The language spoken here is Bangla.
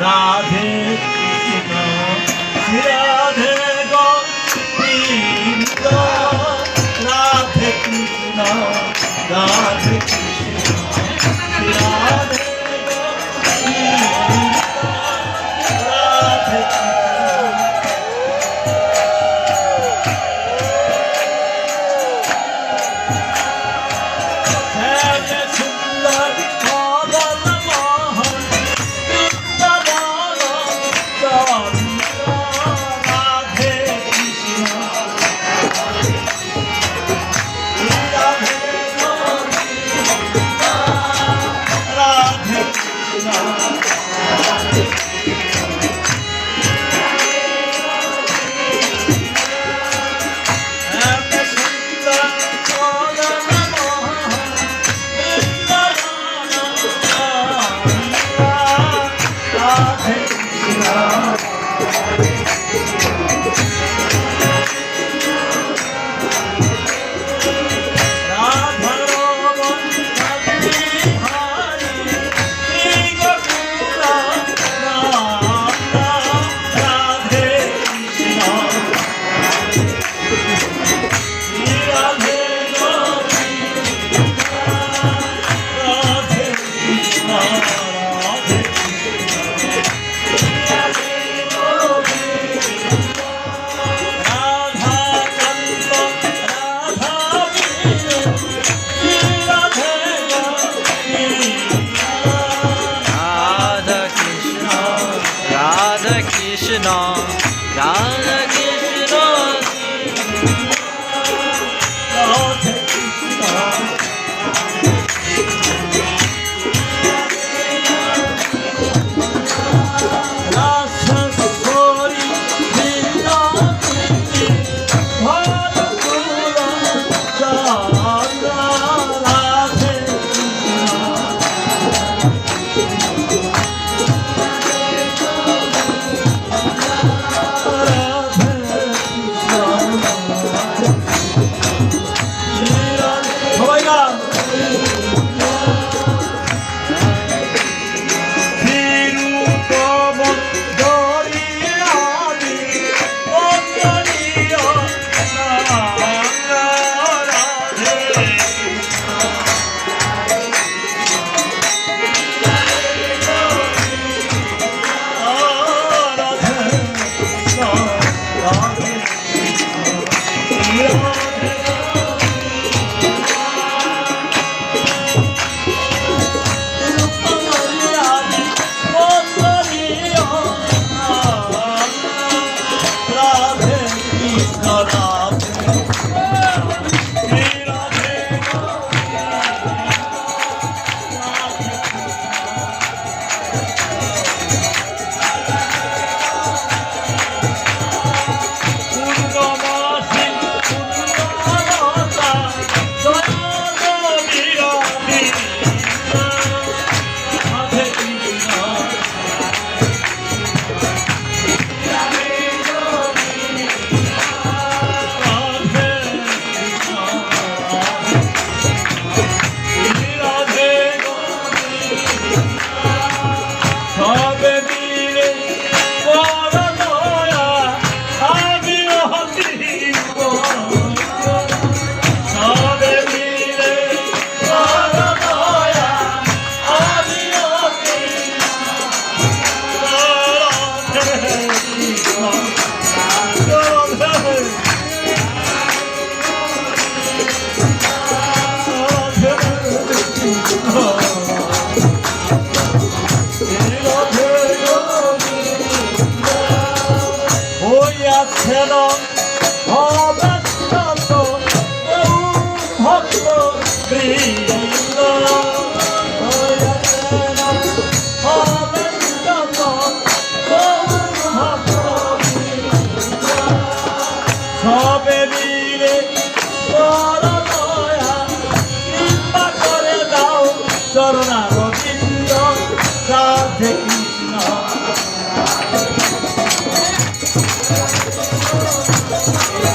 Radhe Krishna Radhe Govinda. Radhe Krishna Radhe Krishna. Radha Krishna. Karuna Govinda Radhe Krishna Thank you.